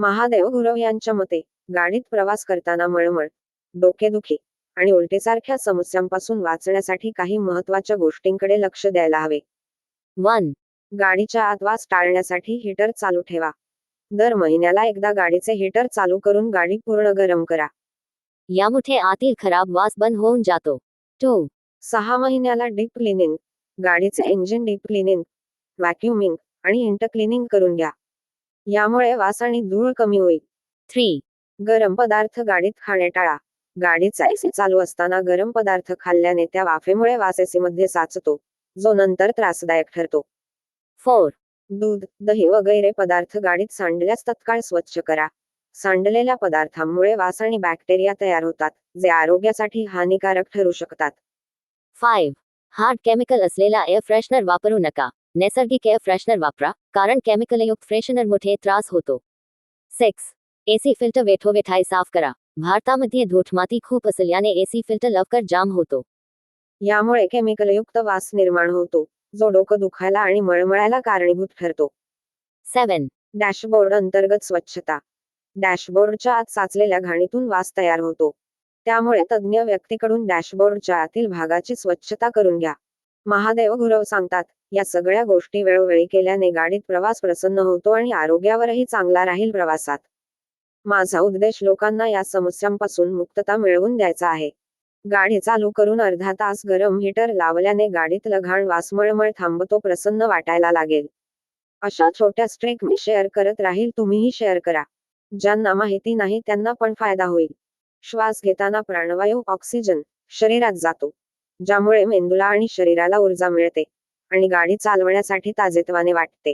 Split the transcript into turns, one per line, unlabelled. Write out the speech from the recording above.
महादेव गुरव यांच्या मते गाडीत प्रवास करताना मळमळ डोकेदुखी आणि उलटीसारख्या समस्यांपासून वाचण्यासाठी काही महत्त्वाच्या गोष्टींकडे लक्ष द्यायला हवे.
वन.
गाडीच्या आत वास टाळण्यासाठी हीटर चालू ठेवा. दर महिन्याला एकदा गाडीचे हीटर चालू करून गाडी पूर्ण गरम करा.
यामुळे आतील खराब वास बंद होऊन जातो. टू.
सहा महिन्याला डीप क्लिनिंग गाडीचे इंजिन डीप क्लिनिंग व्हॅक्युमिंग आणि इंटर क्लिनिंग करून घ्या. यामुळे वास आणि धूळ कमी होईल.
थ्री
गरम पदार्थ गाडीत खाणे टाळा. गाडीचा एसी चालू असताना गरम पदार्थ खाल्ल्याने त्या वाफेमुळे वास एसी मध्ये साचतो जो नंतर त्रासदायक ठरतो.
फोर
दूध दही वगैरे पदार्थ गाडीत सांडल्यास तत्काळ स्वच्छ करा. सांडलेल्या पदार्थांमुळे वास आणि बॅक्टेरिया तयार होतात जे आरोग्यासाठी हानिकारक ठरू शकतात.
फाईव्ह हार्ड केमिकल असलेला एअर फ्रेशनर वापरू नका. नैसर्गिक एअर फ्रेशनर वापरा कारण केमिकलयुक्त फ्रेशनर मुळे त्रास होतो. सिक्स एसी फिल्टर वेठोवेठाई साफ करा. भारतामध्ये धूटमाती खूप असल्याने एसी फिल्टर लवकर जाम होतो.
यामुळे केमिकलयुक्त वास निर्माण होतो जो डोकं दुखायला आणि मळमळायला कारणीभूत ठरतो.
सेवन
डॅशबोर्ड अंतर्गत स्वच्छता. डॅशबोर्डच्या आत साचलेल्या घाणीतून वास तयार होतो. त्यामुळे तज्ज्ञ व्यक्तीकडून डॅशबोर्डच्या आतील भागाची स्वच्छता करून घ्या. महादेव गुरव सांगतात या सगळ्या गोष्टी वेळोवेळी केल्याने गाडीत प्रवास प्रसन्न होतो आणि आरोग्यावरही चांगला राहील प्रवासात. माझा उद्देश लोकांना या समस्यांपासून मुक्तता मिळवून द्यायचा आहे. गाडी चालू करून अर्धा तास गरम हीटर लावल्याने गाडीत लघाण वासमळमळ थांबतो प्रसन्न वाटायला लागेल. अशा छोट्या स्ट्रेक मी शेअर करत राहील तुम्हीही शेअर करा. ज्यांना माहिती नाही त्यांना पण फायदा होईल. श्वास घेताना प्राणवायू ऑक्सिजन शरीरात जातो ज्यामुळे मेंदूला आणि शरीराला ऊर्जा मिळते आणि गाडी चालवण्यासाठी ताजेतवाने वाटते.